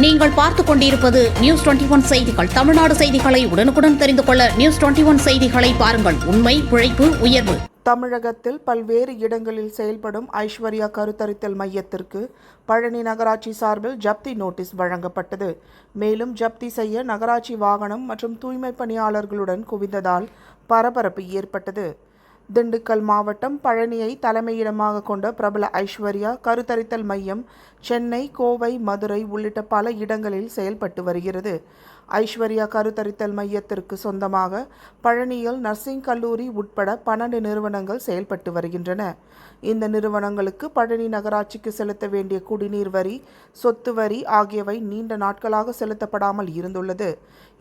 நீங்கள் பார்த்துக் கொண்டிருப்பது நியூஸ் டுவெண்டி ஒன் செய்திகள். தமிழ்நாடு செய்திகளை உடனுக்குடன் தெரிந்து கொள்ள நியூஸ் டுவெண்டி ஒன் செய்திகளை பாருங்கள். உண்மை உழைப்பு உயர்வு. தமிழகத்தில் பல்வேறு இடங்களில் செயல்படும் ஐஸ்வர்யா கருத்தரித்தல் மையத்திற்கு பழனி நகராட்சி சார்பில் ஜப்தி நோட்டீஸ் வழங்கப்பட்டது. மேலும் ஜப்தி செய்ய நகராட்சி வாகனம் மற்றும் தூய்மை பணியாளர்களுடன் குவிந்ததால் பரபரப்பு ஏற்பட்டது. திண்டுக்கல் மாவட்டம் பழனியை தலைமையிடமாக கொண்ட பிரபல ஐஸ்வர்யா கருத்தரித்தல் மையம் சென்னை கோவை மதுரை உள்ளிட்ட பல இடங்களில் செயல்பட்டு வருகிறது. ஐஸ்வர்யா கருத்தரித்தல் மையத்திற்கு சொந்தமாக பழனியில் நர்சிங் கல்லூரி உட்பட பன்னெண்டு நிறுவனங்கள் செயல்பட்டு வருகின்றன. இந்த நிறுவனங்களுக்கு பழனி நகராட்சிக்கு செலுத்த வேண்டிய குடிநீர் வரி சொத்து வரி ஆகியவை நீண்ட நாட்களாக செலுத்தப்படாமல் இருந்துள்ளது.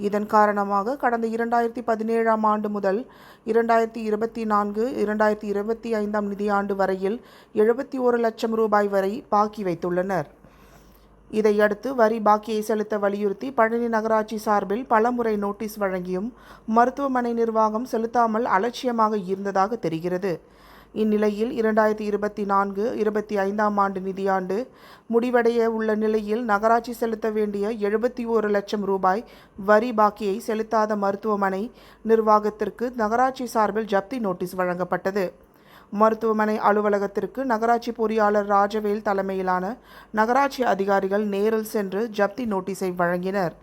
இதன் காரணமாக கடந்த இரண்டாயிரத்தி பதினேழாம் ஆண்டு முதல் இரண்டாயிரத்தி இருபத்தி நான்கு இரண்டாயிரத்தி இருபத்தி ஐந்தாம் நிதியாண்டு வரையில் எழுபத்தி ஒரு லட்சம் ரூபாய் வரை பாக்கி வைத்துள்ளனர். இதையடுத்து வரி பாக்கியை செலுத்த வலியுறுத்தி பழனி நகராட்சி சார்பில் பலமுறை நோட்டீஸ் வழங்கியும் மருத்துவமனை நிர்வாகம் செலுத்தாமல் அலட்சியமாக இருந்ததாக தெரிகிறது. இந்நிலையில் இரண்டாயிரத்தி இருபத்தி நான்கு இருபத்தி ஐந்தாம் ஆண்டு நிதியாண்டு முடிவடைய உள்ள நிலையில் நகராட்சி செலுத்த வேண்டிய எழுபத்தி ஒரு லட்சம் ரூபாய் வரி பாக்கியை செலுத்தாத மருத்துவமனை நிர்வாகத்திற்கு நகராட்சி சார்பில் ஜப்தி நோட்டீஸ் வழங்கப்பட்டது. மருத்துவமனை அலுவலகத்திற்கு நகராட்சி பொறியாளர் ராஜவேல் தலைமையிலான நகராட்சி அதிகாரிகள் நேரில் சென்று ஜப்தி நோட்டீஸை வழங்கினர்.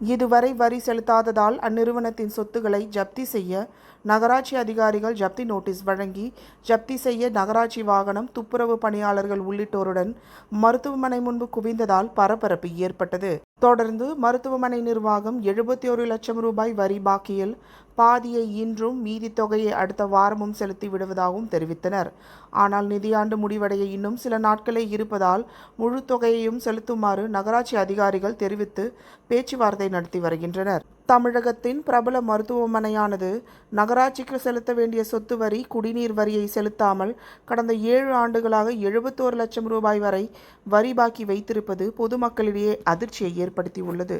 இதுவரை வரி செலுத்தாததால் அந்நிறுவனத்தின் சொத்துக்களை ஜப்தி செய்ய நகராட்சி அதிகாரிகள் ஜப்தி நோட்டீஸ் வழங்கி ஜப்தி செய்ய நகராட்சி வாகனம் துப்புரவு பணியாளர்கள் உள்ளிட்டோருடன் மருத்துவமனை முன்பு குவிந்ததால் பரபரப்பு ஏற்பட்டது. தொடர்ந்து மருத்துவமனை நிர்வாகம் எழுபத்தி ஒரு லட்சம் ரூபாய் வரி பாக்கியில் பாதியை இன்றும் மீதி தொகையை அடுத்த வாரமும் செலுத்தி விடுவதாகவும் தெரிவித்தனர். ஆனால் நிதியாண்டு முடிவடைய இன்னும் சில நாட்களே இருப்பதால் முழு தொகையையும் செலுத்துமாறு நகராட்சி அதிகாரிகள் தெரிவித்து பேச்சுவார்த்தை நடத்தி வருகின்றனர். தமிழகத்தின் பிரபல மருத்துவமனையானது நகராட்சிக்கு செலுத்த வேண்டிய சொத்து வரி குடிநீர் வரியை செலுத்தாமல் கடந்த ஏழு ஆண்டுகளாக எழுபத்தோரு லட்சம் ரூபாய் வரை வரி பாக்கி வைத்திருப்பது பொதுமக்களிடையே அதிர்ச்சியை ஏற்படுத்தியுள்ளது.